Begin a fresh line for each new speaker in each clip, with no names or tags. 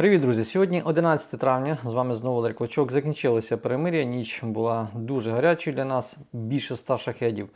Привіт, друзі! Сьогодні 11 травня. З вами знову Олег Клочок. Закінчилося перемир'я. Ніч була дуже гарячою для нас. Більше ста шахедів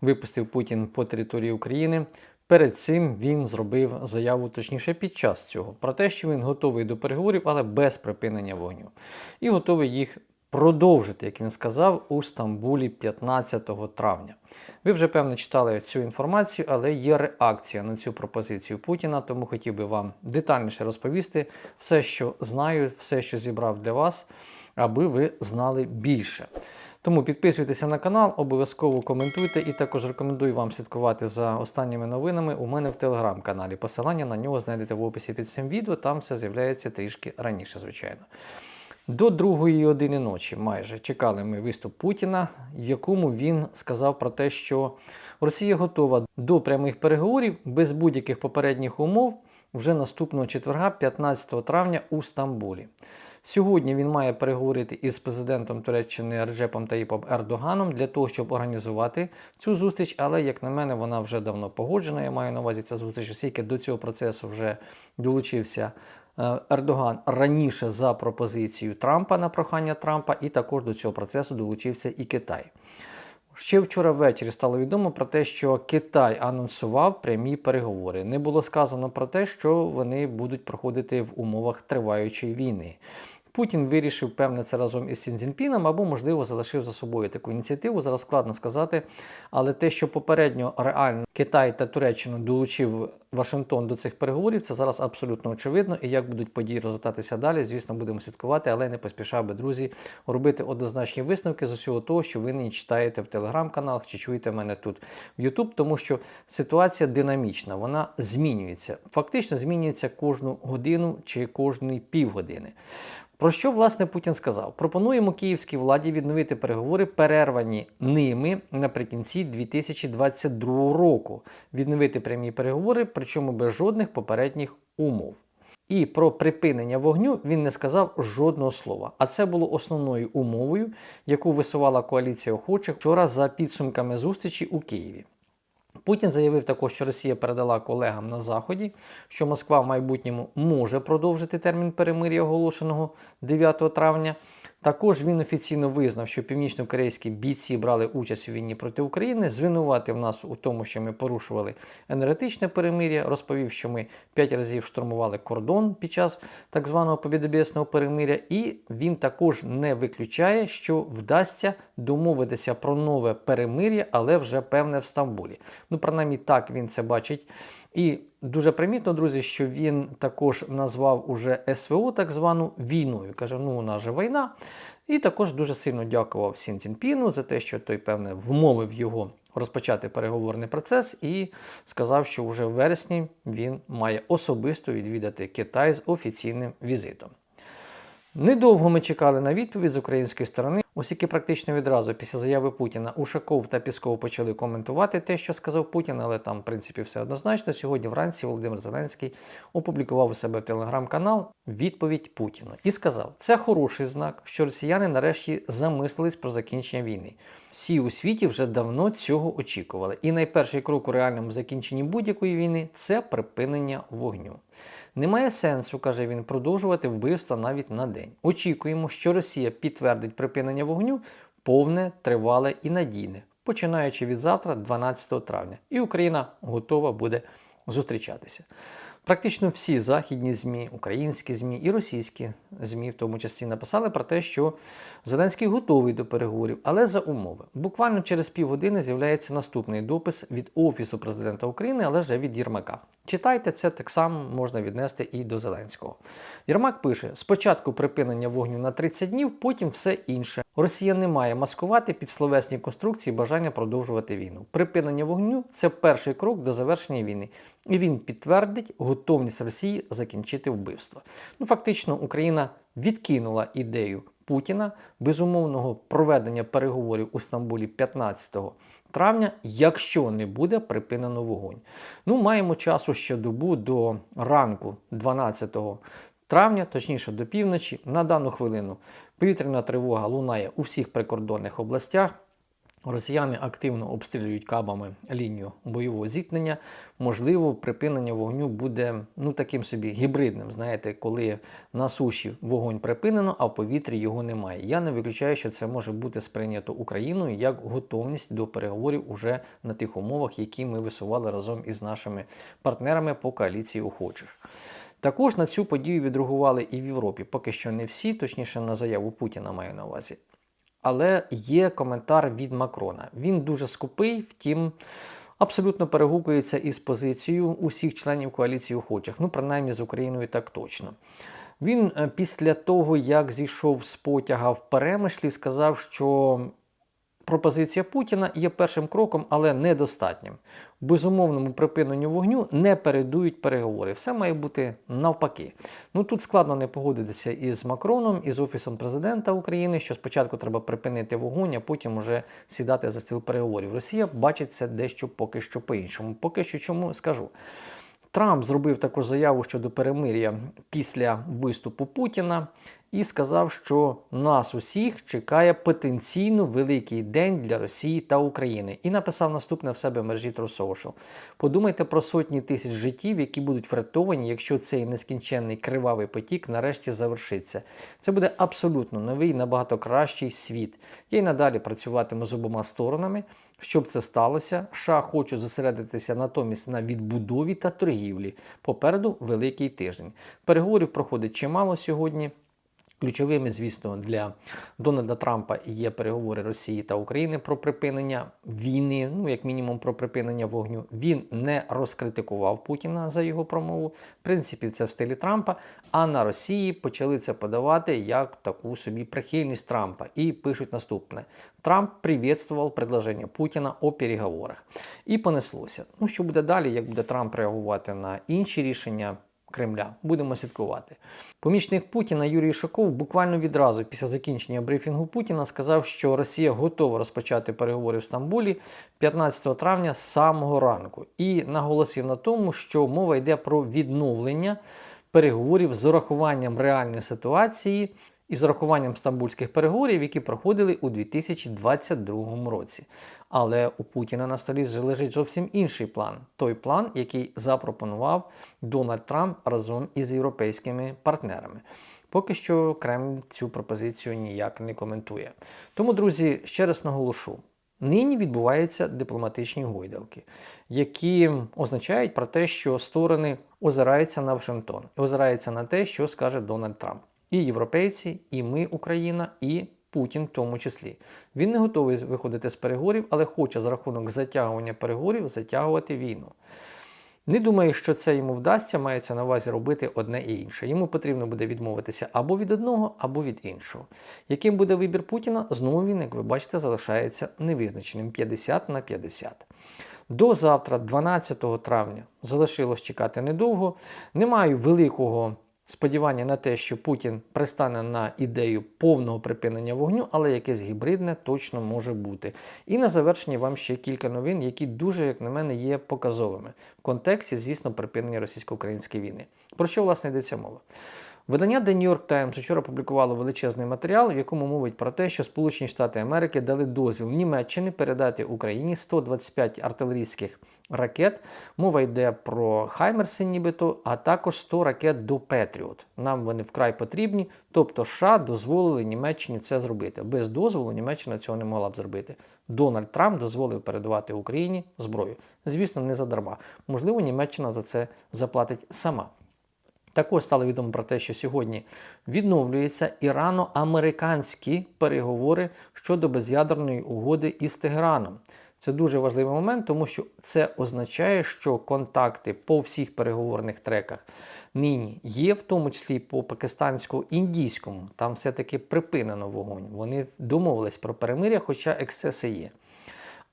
випустив Путін по території України. Перед цим він зробив заяву, точніше, під час цього, про те, що він готовий до переговорів, але без припинення вогню. І готовий їх продовжити, як він сказав, у Стамбулі 15 травня. Ви вже певно читали цю інформацію, але є реакція на цю пропозицію Путіна, тому хотів би вам детальніше розповісти все, що знаю, все, що зібрав для вас, аби ви знали більше. Тому підписуйтеся на канал, обов'язково коментуйте і також рекомендую вам слідкувати за останніми новинами у мене в телеграм-каналі. Посилання на нього знайдете в описі під цим відео, там все з'являється трішки раніше, звичайно. До другої години ночі майже чекали ми виступ Путіна, в якому він сказав про те, що Росія готова до прямих переговорів без будь-яких попередніх умов вже наступного четверга, 15 травня у Стамбулі. Сьогодні він має переговорити із президентом Туреччини Реджепом Таїпом Ердоганом для того, щоб організувати цю зустріч. Але, як на мене, вона вже давно погоджена. Я маю на увазі ця зустріч, оскільки до цього процесу вже долучився Ердоган раніше за пропозицією Трампа на прохання Трампа, і також до цього процесу долучився і Китай. Ще вчора ввечері стало відомо про те, що Китай анонсував прямі переговори. Не було сказано про те, що вони будуть проходити в умовах триваючої війни. Путін вирішив, певне, це разом із Сінзінпіном, або, можливо, залишив за собою таку ініціативу. Зараз складно сказати. Але те, що попередньо реально Китай та Туреччину долучив Вашингтон до цих переговорів, це зараз абсолютно очевидно. І як будуть події розвиватися далі, звісно, будемо слідкувати, але не поспішав би, друзі, робити однозначні висновки з усього того, що ви нині читаєте в телеграм-каналах чи чуєте мене тут в Ютуб, тому що ситуація динамічна, вона змінюється. Фактично змінюється кожну годину чи кожні півгодини. Про що власне Путін сказав? Пропонуємо київській владі відновити переговори, перервані ними наприкінці 2022 року. Відновити прямі переговори, причому без жодних попередніх умов. І про припинення вогню він не сказав жодного слова. А це було основною умовою, яку висувала коаліція охочих вчора за підсумками зустрічі у Києві. Путін заявив також, що Росія передала колегам на Заході, що Москва в майбутньому може продовжити термін перемир'я, оголошеного 9 травня. Також він офіційно визнав, що північно-корейські бійці брали участь у війні проти України, звинуватив нас у тому, що ми порушували енергетичне перемир'я, розповів, що ми п'ять разів штурмували кордон під час так званого побєдобєсного перемир'я, і він також не виключає, що вдасться домовитися про нове перемир'я, але вже певне в Стамбулі. Ну, принаймні, так він це бачить. І дуже примітно, друзі, що він також назвав уже СВО так звану війною. Каже, ну нас же війна. І також дуже сильно дякував Сін Цінпіну за те, що той, певне, вмовив його розпочати переговорний процес, і сказав, що вже в вересні він має особисто відвідати Китай з офіційним візитом. Недовго ми чекали на відповідь з української сторони, оскільки практично відразу після заяви Путіна Ушаков та Пісков почали коментувати те, що сказав Путін, але там, в принципі, все однозначно. Сьогодні вранці Володимир Зеленський опублікував у себе телеграм-канал відповідь Путіну і сказав: це хороший знак, що росіяни нарешті замислились про закінчення війни. Всі у світі вже давно цього очікували. І найперший крок у реальному закінченні будь-якої війни це припинення вогню. Немає сенсу, каже він, продовжувати вбивства навіть на день. Очікуємо, що Росія підтвердить припинення вогню повне, тривале і надійне, починаючи від завтра, 12 травня, і Україна готова буде зустрічатися. Практично всі західні ЗМІ, українські ЗМІ і російські ЗМІ, в тому числі, написали про те, що Зеленський готовий до переговорів, але за умови. Буквально через півгодини з'являється наступний допис від Офісу президента України, але вже від Єрмака. Читайте це так само можна віднести і до Зеленського. Єрмак пише: спочатку припинення вогню на 30 днів, потім все інше. Росія не має маскувати під словесні конструкції бажання продовжувати війну. Припинення вогню це перший крок до завершення війни, і він підтвердить готовність Росії закінчити вбивство. Ну фактично, Україна відкинула ідею Путіна безумовного проведення переговорів у Стамбулі 15 травня, якщо не буде припинено вогонь. Ну, маємо часу ще добу до ранку 12 травня, точніше до півночі. На дану хвилину повітряна тривога лунає у всіх прикордонних областях. Росіяни активно обстрілюють кабами лінію бойового зіткнення. Можливо, припинення вогню буде ну таким собі гібридним. Знаєте, коли на суші вогонь припинено, а в повітрі його немає. Я не виключаю, що це може бути сприйнято Україною як готовність до переговорів уже на тих умовах, які ми висували разом із нашими партнерами по коаліції охочих. Також на цю подію відреагували і в Європі. Поки що не всі, точніше на заяву Путіна маю на увазі. Але є коментар від Макрона. Він дуже скупий, втім, абсолютно перегукується із позицією усіх членів коаліції охочих. Ну, принаймні з Україною так точно. Він е, після того, як зійшов з потяга в перемишлі, сказав, що пропозиція Путіна є першим кроком, але недостатнім. Безумовному припиненню вогню не передують переговори. Все має бути навпаки. Ну тут складно не погодитися із Макроном, і з Офісом президента України, що спочатку треба припинити вогонь, а потім уже сідати за стіл переговорів. Росія бачить це дещо поки що по-іншому. Поки що чому скажу. Трамп зробив таку заяву щодо перемир'я після виступу Путіна і сказав, що нас усіх чекає потенційно великий день для Росії та України. І написав наступне в себе в мережі True Подумайте про сотні тисяч життів, які будуть врятовані, якщо цей нескінченний кривавий потік нарешті завершиться. Це буде абсолютно новий, набагато кращий світ. Я й надалі працюватиму з обома сторонами. Щоб це сталося, США хоче зосередитися натомість на відбудові та торгівлі. Попереду великий тиждень. Переговорів проходить чимало сьогодні. Ключовими, звісно, для Дональда Трампа є переговори Росії та України про припинення війни, ну як мінімум про припинення вогню. Він не розкритикував Путіна за його промову. В принципі, це в стилі Трампа. А на Росії почали це подавати як таку собі прихильність Трампа. І пишуть наступне: Трамп привітствував предложення Путіна о переговорах. І понеслося. Ну що буде далі? Як буде Трамп реагувати на інші рішення? Кремля. Будемо слідкувати. Помічник Путіна Юрій Шаков буквально відразу після закінчення брифінгу Путіна сказав, що Росія готова розпочати переговори в Стамбулі 15 травня з самого ранку, і наголосив на тому, що мова йде про відновлення переговорів з урахуванням реальної ситуації. І з урахуванням стамбульських переговорів, які проходили у 2022 році. Але у Путіна на столі лежить зовсім інший план той план, який запропонував Дональд Трамп разом із європейськими партнерами. Поки що Кремль цю пропозицію ніяк не коментує. Тому, друзі, ще раз наголошу: нині відбуваються дипломатичні гойдалки, які означають про те, що сторони озираються на Вашингтон, озираються на те, що скаже Дональд Трамп. І європейці, і ми, Україна, і Путін в тому числі. Він не готовий виходити з переговорів, але хоче за рахунок затягування переговорів затягувати війну. Не думаю, що це йому вдасться, мається на увазі робити одне і інше. Йому потрібно буде відмовитися або від одного, або від іншого. Яким буде вибір Путіна, знову він, як ви бачите, залишається невизначеним 50 на 50. До завтра, 12 травня, залишилось чекати недовго. Не маю великого сподівання на те, що Путін пристане на ідею повного припинення вогню, але якесь гібридне точно може бути. І на завершення вам ще кілька новин, які дуже, як на мене, є показовими в контексті, звісно, припинення російсько-української війни. Про що власне йдеться мова? Видання The New York Times вчора публікувало величезний матеріал, в якому мовить про те, що Сполучені Штати Америки дали дозвіл Німеччині передати Україні 125 артилерійських ракет. Мова йде про Хаймерси, нібито, а також 100 ракет до Петріот. Нам вони вкрай потрібні. Тобто, США дозволили Німеччині це зробити. Без дозволу Німеччина цього не могла б зробити. Дональд Трамп дозволив передавати Україні зброю. Звісно, не задарма. Можливо, Німеччина за це заплатить сама. Також стало відомо про те, що сьогодні відновлюються ірано-американські переговори щодо без'ядерної угоди із Тегераном. Це дуже важливий момент, тому що це означає, що контакти по всіх переговорних треках нині є, в тому числі по пакистансько-індійському. Там все-таки припинено вогонь. Вони домовились про перемиря, хоча ексцеси є.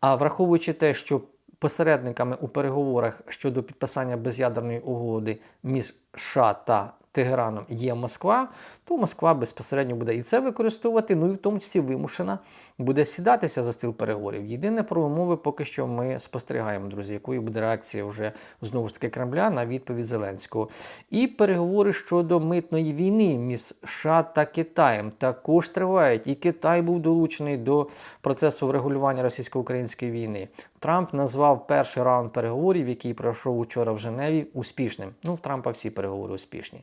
А враховуючи те, що посередниками у переговорах щодо підписання без'ядерної угоди між США та Тегераном є Москва, то Москва безпосередньо буде і це використовувати, ну і в тому числі вимушена буде сідатися за стіл переговорів. Єдине про умови поки що ми спостерігаємо, друзі, якою буде реакція вже знову ж таки Кремля на відповідь Зеленського. І переговори щодо митної війни між США та Китаєм також тривають. І Китай був долучений до процесу врегулювання російсько-української війни. Трамп назвав перший раунд переговорів, який пройшов учора в Женеві, успішним. Ну, в Трампа всі переговори успішні.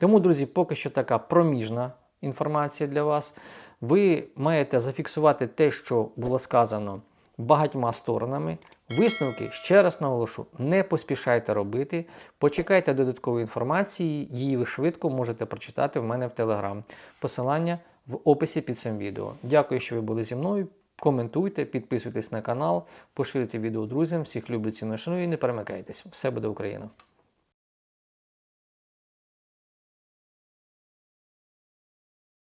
Тому, друзі, поки що така проміжна інформація для вас. Ви маєте зафіксувати те, що було сказано багатьма сторонами. Висновки, ще раз наголошу, не поспішайте робити. Почекайте додаткової інформації, її ви швидко можете прочитати в мене в Телеграм. Посилання в описі під цим відео. Дякую, що ви були зі мною. Коментуйте, підписуйтесь на канал, поширюйте відео друзям. Всіх люблю, ціную, шаную і не перемикайтесь. Все буде Україна!